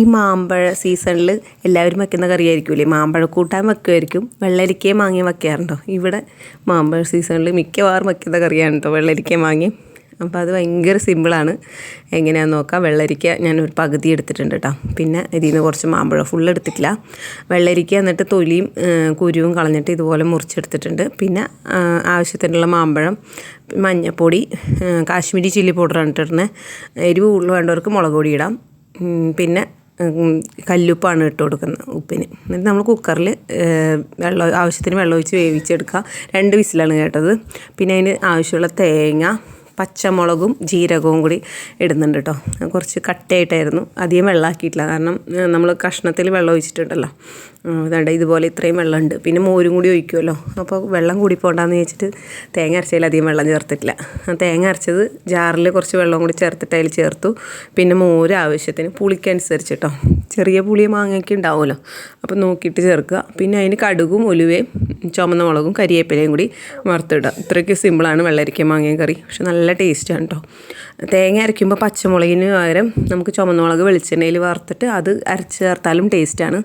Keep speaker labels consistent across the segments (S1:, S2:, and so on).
S1: ഈ മാമ്പഴ സീസണിൽ എല്ലാവരും വെക്കുന്ന കറിയായിരിക്കില്ലേ മാമ്പഴ കൂട്ടാൻ വെക്കുമായിരിക്കും. വെള്ളരിക്കയും മാങ്ങയും വെക്കാറുണ്ടോ? ഇവിടെ മാമ്പഴ സീസണിൽ മിക്കവാറും വെക്കുന്ന കറിയാണ് കേട്ടോ വെള്ളരിക്കയും മാങ്ങയും. അപ്പോൾ അത് ഭയങ്കര സിമ്പിളാണ് എങ്ങനെയാണെന്ന് നോക്കാം. വെള്ളരിക്ക ഞാൻ ഒരു പകുതി എടുത്തിട്ടുണ്ട് കേട്ടോ പിന്നെ ഇതിൽ നിന്ന് കുറച്ച് മാമ്പഴം ഫുൾ എടുത്തിട്ടില്ല. വെള്ളരിക്ക എന്നിട്ട് തൊലിയും കുരുവും കളഞ്ഞിട്ട് ഇതുപോലെ മുറിച്ചെടുത്തിട്ടുണ്ട്. പിന്നെ ആവശ്യത്തിനുള്ള മാമ്പഴം മഞ്ഞൾപ്പൊടി കാശ്മീരി ചില്ലി പൗഡറാണ് ഇട്ടിരുന്നത് എരിവ് കൂടുതൽ വേണ്ടവർക്ക് മുളക് പൊടി ഇടാം. പിന്നെ കല്ലുപ്പാണ് ഇട്ട് കൊടുക്കുന്നത് ഉപ്പിന്. എന്നിട്ട് നമ്മൾ കുക്കറിൽ വെള്ളം ആവശ്യത്തിന് വെള്ളം ഒഴിച്ച് വേവിച്ചെടുക്കുക. രണ്ട് വിസിലാണ് കേട്ടത്. പിന്നെ അതിന് ആവശ്യമുള്ള തേങ്ങ പച്ചമുളകും ജീരകവും കൂടി ഇടുന്നുണ്ട് കേട്ടോ കുറച്ച് കട്ടയായിട്ടായിരുന്നു. അധികം വെള്ളമാക്കിയിട്ടില്ല കാരണം നമ്മൾ കഷ്ണത്തിൽ വെള്ളം ഒഴിച്ചിട്ടുണ്ടല്ലോ. അതുകൊണ്ട് ഇതുപോലെ ഇത്രയും വെള്ളമുണ്ട്. പിന്നെ മോരും കൂടി ഒഴിക്കുമല്ലോ അപ്പോൾ വെള്ളം കൂടി പോകണ്ടെന്ന് വെച്ചിട്ട് തേങ്ങ അരച്ചതിൽ അധികം വെള്ളം ചേർത്തിട്ടില്ല. തേങ്ങ അരച്ചത് ജാറിൽ കുറച്ച് വെള്ളം കൂടി ചേർത്തിട്ട് അതിൽ ചേർത്തു. പിന്നെ മോര് ആവശ്യത്തിന് പുളിക്കനുസരിച്ച് കേട്ടോ ചെറിയ പുളിയ മാങ്ങയൊക്കെ ഉണ്ടാവുമല്ലോ. അപ്പോൾ നോക്കിയിട്ട് ചേർക്കുക. പിന്നെ അതിന് കടുകും ഉലുവയും ചുമന്ന മുളകും കരിയേപ്പിലയും കൂടി വറുത്തിടുക. ഇത്രയ്ക്ക് സിമ്പിളാണ് വെള്ളരിക്ക മാങ്ങയും കറി. പക്ഷെ നല്ല ടേസ്റ്റാണ് കേട്ടോ തേങ്ങ അരയ്ക്കുമ്പോൾ പച്ചമുളകിന് പകരം നമുക്ക് ചുമന്ന മുളക് വെളിച്ചെണ്ണയിൽ വറുത്തിട്ട് അത് അരച്ച് ചേർത്താലും ടേസ്റ്റാണ്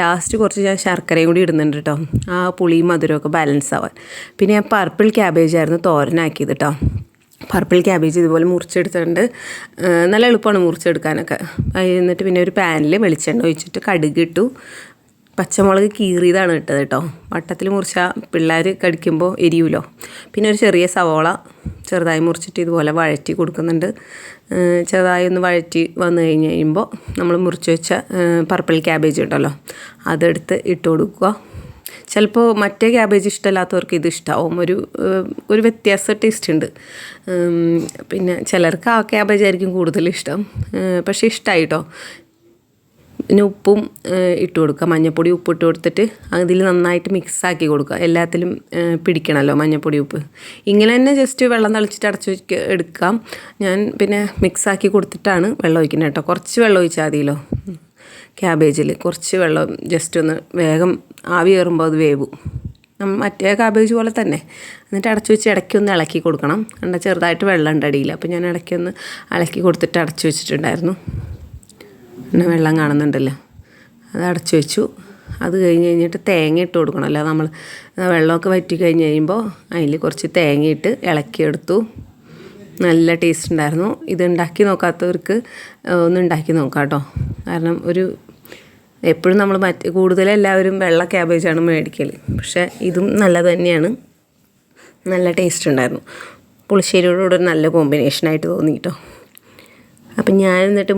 S1: ലാസ്റ്റ് കുറച്ച് ഞാൻ ശർക്കരയും കൂടി ഇടുന്നുണ്ട് കേട്ടോ ആ പുളിയും മധുരമൊക്കെ ബാലൻസ് ആവാൻ. പിന്നെ ഞാൻ പർപ്പിൾ ക്യാബേജ് ആയിരുന്നു തോരനാക്കിയത് കേട്ടോ പർപ്പിൾ ക്യാബേജ് ഇതുപോലെ മുറിച്ചെടുത്തിട്ടുണ്ട്. നല്ല എളുപ്പമാണ് മുറിച്ചെടുക്കാനൊക്കെ. എന്നിട്ട് പിന്നെ ഒരു പാനിൽ വെളിച്ചെണ്ണ ഒഴിച്ചിട്ട് കടുക് ഇട്ടു. പച്ചമുളക് കീറിയതാണ് ഇട്ടത് കേട്ടോ. വട്ടത്തിൽ മുറിച്ച പിള്ളേർ കടിക്കുമ്പോൾ എരിയൂലോ. പിന്നെ ഒരു ചെറിയ സവോള ചെറുതായി മുറിച്ചിട്ട് ഇതുപോലെ വഴറ്റി കൊടുക്കുന്നുണ്ട്. ചെറുതായി ഒന്ന് വഴറ്റി വന്നു കഴിഞ്ഞ് കഴിയുമ്പോൾ നമ്മൾ മുറിച്ച് വെച്ച പർപ്പിൾ ക്യാബേജ് ഉണ്ടല്ലോ അതെടുത്ത് ഇട്ട് കൊടുക്കുക. ചിലപ്പോൾ മറ്റേ ക്യാബേജ് ഇഷ്ടമല്ലാത്തവർക്ക് ഇത് ഇഷ്ടമാവും ഒരു ഒരു വ്യത്യാസ ടേസ്റ്റ് ഉണ്ട്. പിന്നെ ചിലർക്ക് ആ ക്യാബേജ് ആയിരിക്കും കൂടുതൽ ഇഷ്ടം. പക്ഷേ ഇഷ്ടമായി കേട്ടോ പിന്നെ ഉപ്പും ഇട്ട് കൊടുക്കുക. മഞ്ഞപ്പൊടി ഉപ്പ് ഇട്ട് കൊടുത്തിട്ട് അതിൽ നന്നായിട്ട് മിക്സ് ആക്കി കൊടുക്കുക. എല്ലാത്തിലും പിടിക്കണമല്ലോ മഞ്ഞപ്പൊടി ഉപ്പ്. ഇങ്ങനെ തന്നെ ജസ്റ്റ് വെള്ളം തളിച്ചിട്ട് അടച്ചു എടുക്കാം. ഞാൻ പിന്നെ മിക്സ് ആക്കി കൊടുത്തിട്ടാണ് വെള്ളം ഒഴിക്കുന്നത് കേട്ടോ കുറച്ച് വെള്ളം ഒഴിച്ചാൽ മതിയല്ലോ. ക്യാബേജിൽ കുറച്ച് വെള്ളം ജസ്റ്റ് ഒന്ന് വേഗം ആവി കയറുമ്പോൾ അത് വേവും. മറ്റേ കാബേജ് പോലെ തന്നെ. എന്നിട്ട് അടച്ചു വെച്ച് ഇടയ്ക്കൊന്ന് ഇളക്കി കൊടുക്കണം. കണ്ട ചെറുതായിട്ട് വെള്ളം ഉണ്ട് അടിയിൽ അപ്പോൾ ഞാൻ ഇടയ്ക്കൊന്ന് ഇളക്കി കൊടുത്തിട്ട് അടച്ചു വെച്ചിട്ടുണ്ടായിരുന്നു. പിന്നെ വെള്ളം കാണുന്നുണ്ടല്ലോ. അത് അടച്ചു വെച്ചു. അത് കഴിഞ്ഞ് കഴിഞ്ഞിട്ട് തേങ്ങ ഇട്ട് കൊടുക്കണം. കൊടുക്കണമല്ലോ നമ്മൾ വെള്ളമൊക്കെ വറ്റി കഴിഞ്ഞ് കഴിയുമ്പോൾ അതിൽ കുറച്ച് തേങ്ങയിട്ട് ഇളക്കിയെടുത്തു നല്ല ടേസ്റ്റ് ഉണ്ടായിരുന്നു. ഇത് ഉണ്ടാക്കി നോക്കാത്തവർക്ക് ഒന്ന് ഉണ്ടാക്കി നോക്കാം കേട്ടോ. കാരണം ഒരു എപ്പോഴും നമ്മൾ മറ്റ് കൂടുതൽ എല്ലാവരും വെള്ള ക്യാബേജാണ് മേടിക്കൽ പക്ഷേ ഇതും നല്ല തന്നെയാണ്. നല്ല ടേസ്റ്റ് ഉണ്ടായിരുന്നു. പുളിശ്ശേരിയോടുകൂടെ നല്ല കോമ്പിനേഷനായിട്ട് തോന്നി കേട്ടോ അപ്പം ഞാൻ എന്നിട്ട്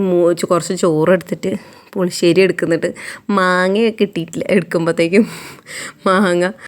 S1: കുറച്ച് ചോറ് എടുത്തിട്ട് പുളിശ്ശേരി എടുക്കുന്നിട്ട് മാങ്ങയൊക്കെ കിട്ടിയിട്ടില്ല എടുക്കുമ്പോഴത്തേക്കും മാങ്ങ.